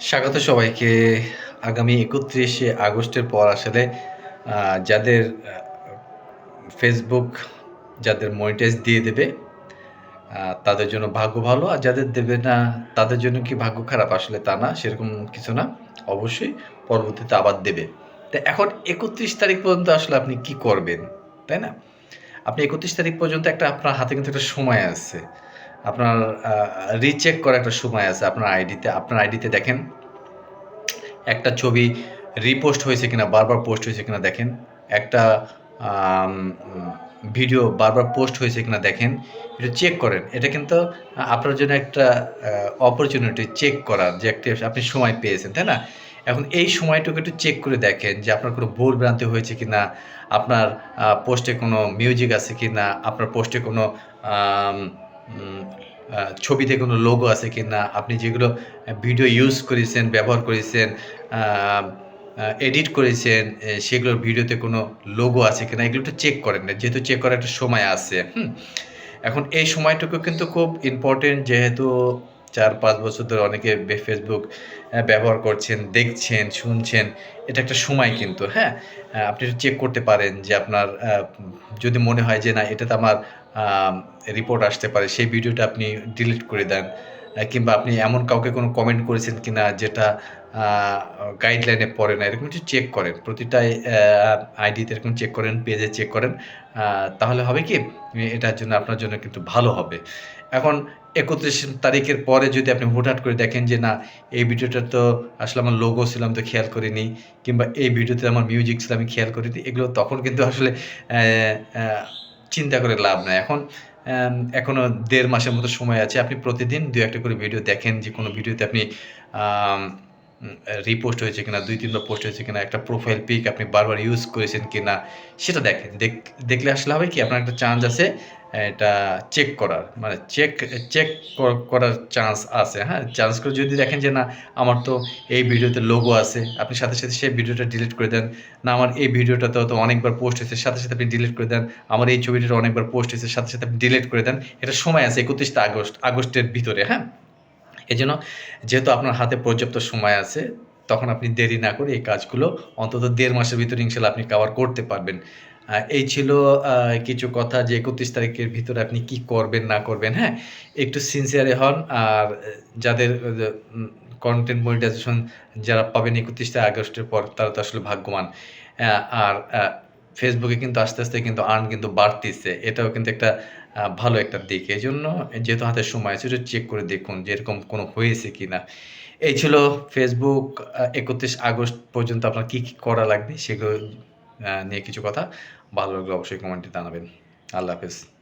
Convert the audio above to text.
স্বাগত সবাইকে। আগামী একত্রিশে আগস্টের পর আসলে যাদের ফেসবুক যাদের মনিটাইজ দিয়ে দেবে তাদের জন্য ভাগ্য ভালো, আর যাদের দেবে না, তাদের জন্য কি ভাগ্য খারাপ? আসলে তা না, সেরকম কিছু না। অবশ্যই পরবর্তীতে আবার দেবে। তা এখন একত্রিশ তারিখ পর্যন্ত আসলে আপনি কি করবেন, তাই না? আপনি একত্রিশ তারিখ পর্যন্ত একটা আপনার হাতে কিন্তু একটা সময় আছে। আপনার রিচেক করার একটা সময় আছে। আপনার আইডিতে আপনার আইডিতে দেখেন। একটা ছবি রিপোস্ট হয়েছে কিনা, বারবার পোস্ট হয়েছে কিনা দেখেন। একটা ভিডিও বারবার পোস্ট হয়েছে কিনা দেখেন। একটু চেক করেন। এটা কিন্তু আপনার জন্য একটা অপরচুনিটি চেক করার যে একটা আপনি সময় পেয়েছেন, তাই না? এখন এই সময়টুকু একটু চেক করে দেখেন যে আপনার কোনো ভুল ভ্রান্তি হয়েছে কি না আপনার পোস্টে কোনো মিউজিক আছে কি না আপনার পোস্টে কোনো ছবিতে কোনো লোগো আছে কি না আপনি যেগুলো ভিডিও ইউজ করেছেন, ব্যবহার করেছেন এডিট করেছেন সেগুলোর ভিডিওতে কোনো লোগো আছে কিনা, এগুলো একটু চেক করেন না, যেহেতু চেক করার একটা সময় আছে এখন এই সময়টুকু কিন্তু খুব ইম্পর্টেন্ট যেহেতু চার, পাঁচ বছর ধরে অনেকে ফেসবুক ব্যবহার করছেন, দেখছেন, শুনছেন, এটা একটা সময় কিন্তু হ্যাঁ। আপনি চেক করতে পারেন যে আপনার যদি মনে হয় যে না এটাতে আমার রিপোর্ট আসতে পারে, সেই ভিডিওটা আপনি ডিলিট করে দেন কিংবা আপনি এমন কাউকে কোনো কমেন্ট করেছেন কি না যেটা গাইডলাইনে পড়ে না, এরকম একটু চেক করেন, প্রতিটাই আইডিতে এরকম চেক করেন পেজে চেক করেন তাহলে হবে কি? এটার জন্য আপনার জন্য কিন্তু ভালো হবে। এখন একত্রিশ তারিখের পরে যদি আপনি হুটহাট করে দেখেন যে না, এই ভিডিওটা তো আসলে আমার লোগো ছিল, আমি তো খেয়াল করিনি, কিংবা এই ভিডিওতে আমার মিউজিক ছিল, আমি খেয়াল করিনি, এগুলো তখন কিন্তু আসলে চিন্তা করে লাভ নাই। এখন এখনও এখনও দেড় মাসের মতো সময় আছে। আপনি প্রতিদিন দু একটা করে ভিডিও দেখেন যে কোনো ভিডিওতে আপনি রিপোস্ট হয়েছে কিনা, দুই, তিনবার পোস্ট হয়েছে কিনা, একটা প্রোফাইল পিক আপনি বারবার ইউজ করেছেন কিনা, সেটা দেখেন। দেখ- দেখলে আসলে হবে কি, আপনার একটা চান্স আছে, এটা চেক করার। মানে চেক চেক করার চান্স আছে হ্যাঁ? চান্স করে যদি দেখেন যে না, আমার তো এই ভিডিওতে লোগো আছে, আপনি সাথে সাথে সেই ভিডিওটা ডিলিট করে দেন। না, আমার এই ভিডিওটা তো তো অনেকবার পোস্ট হয়েছে, সাথে সাথে আপনি ডিলিট করে দেন। আমার এই ছবিটা অনেকবার পোস্ট হয়েছে, সাথে সাথে আপনি ডিলিট করে দেন। এটা সময় আছে একত্রিশটা আগস্ট, আগস্টের ভিতরে হ্যাঁ? এই জন্য যেহেতু আপনার হাতে পর্যাপ্ত সময় আছে, তখন আপনি দেরি না করে এই কাজগুলো অন্তত দেড় মাসের ভিতরে ইনশাল্লাহ আপনি কভার করতে পারবেন। এই ছিল কিছু কথা যে একত্রিশ তারিখের ভিতরে আপনি কি করবেন, না করবেন হ্যাঁ? একটু সিনসিয়ারে হন আর যাদের কন্টেন্ট মনিটাইজেশন যারা পাবেন একত্রিশটা আগস্টের পর, তারা তো আসলে ভাগ্যবান। আর ফেসবুকে কিন্তু আস্তে আস্তে কিন্তু আর্ন কিন্তু বাড়তিছে। এটাও কিন্তু একটা ভালো একটা দিক। এই জন্য যেহেতু হাতে সময় আছে সেটা চেক করে দেখুন যে এরকম কোনো হয়েছে কি না এই ছিল ফেসবুক একত্রিশ আগস্ট পর্যন্ত আপনার কী কী করা লাগবে সেগুলো নিয়ে কিছু কথা। ভালো লাগলে অবশ্যই কমেন্টে জানাবেন। আল্লাহ হাফেজ।